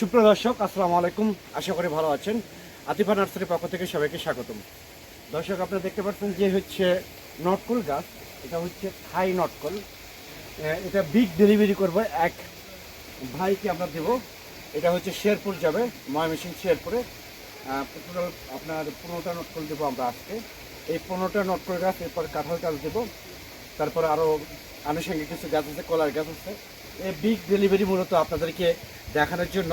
সুপ্রিয় দর্শক, আসসালামু আলাইকুম। আশা করি ভালো আছেন। আতিফা নার্সারির পক্ষ থেকে সবাইকে স্বাগতম। দর্শক, আপনারা দেখতে পাচ্ছেন যে হচ্ছে নটকল গাছ, এটা হচ্ছে থাই নটকল। এটা বিগ ডেলিভারি করব এক ভাইকে আমরা দেব। এটা হচ্ছে শেরপুর যাবে ময়মনসিং শেরপুরে। টোটাল আপনার পনেরোটা নটকল দেবো আমরা আজকে। এই পনেরোটা নটকল গাছ, এরপর কাঁঠাল গাছ দেবো। তারপর আরও আনুষঙ্গিক কিছু গাছ আছে, কলার গাছ আছে। বিগ ডেলিভারি মূলত আপনাদেরকে দেখানোর জন্য।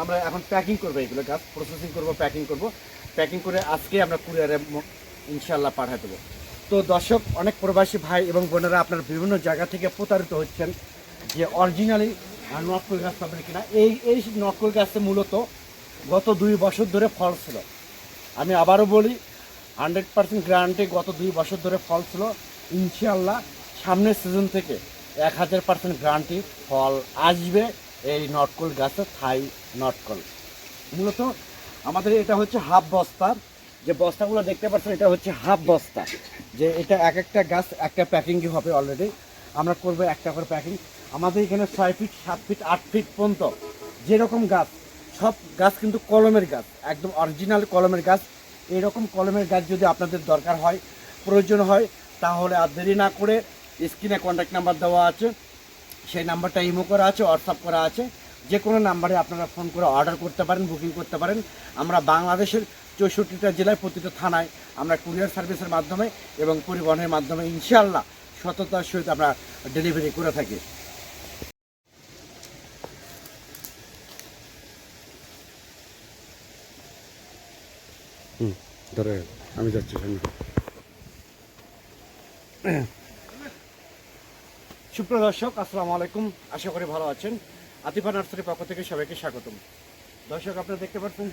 আমরা এখন প্যাকিং করব এগুলো গাছ প্রসেসিং করব প্যাকিং করব। প্যাকিং করে আজকে আমরা কুরিয়ারে ইনশাল্লাহ পাঠিয়ে দেবো। তো দর্শক, অনেক প্রবাসী ভাই এবং বোনেরা আপনার বিভিন্ন জায়গা থেকে প্রতারিত হচ্ছেন যে অরিজিনালি নকল গাছ পাবেন কিনা। এই এই নকল গাছে মূলত গত দুই বছর ধরে ফল ছিল। আমি আবারও বলি হান্ড্রেড পার্সেন্ট গ্যারান্টি গত দুই বছর ধরে ফল ছিল। ইনশাল্লাহ সামনের সিজন থেকে এক হাজার পার্সেন্ট গ্যারান্টি ফল আসবে এই নটকল গাছের থাই নটকল। মূলত আমাদের এটা হচ্ছে হাফ বস্তা। যে বস্তাগুলো দেখতে পাচ্ছেন, এটা হচ্ছে হাফ বস্তা। যে এটা এক একটা গাছ, একটা প্যাকিংই হবে অলরেডি আমরা করব একটা করে প্যাকিং আমাদের এখানে ছয় ফিট সাত ফিট আট ফিট পর্যন্ত যেরকম গাছ, সব গাছ কিন্তু কলমের গাছ, একদম অরিজিনাল কলমের গাছ। এরকম কলমের গাছ যদি আপনাদের দরকার হয়, প্রয়োজন হয়, তাহলে আর দেরি না করে স্ক্রিনে কন্ট্যাক্ট নাম্বার দেওয়া আছে। সেই নাম্বারটা ইমো করা আছে হোয়াটসঅ্যাপ করা আছে। যে কোনো নাম্বারে আপনারা ফোন করে অর্ডার করতে পারেন বুকিং করতে পারেন। আমরা বাংলাদেশের চৌষট্টিটা জেলায় প্রতিটা থানায় আমরা কুরিয়ার সার্ভিসের মাধ্যমে এবং পরিবহনের মাধ্যমে ইনশাআল্লাহ সততার সহিত আমরা ডেলিভারি করে থাকি। ধরে আমি যাচ্ছি সামনে সুপ্রিয় দর্শক, আসসালামু আলাইকুম। আশা করি ভালো আছেন। আতিফা নার্সারির পক্ষ থেকে সবাইকে স্বাগতম। দর্শক, আপনারা দেখতে পাচ্ছেন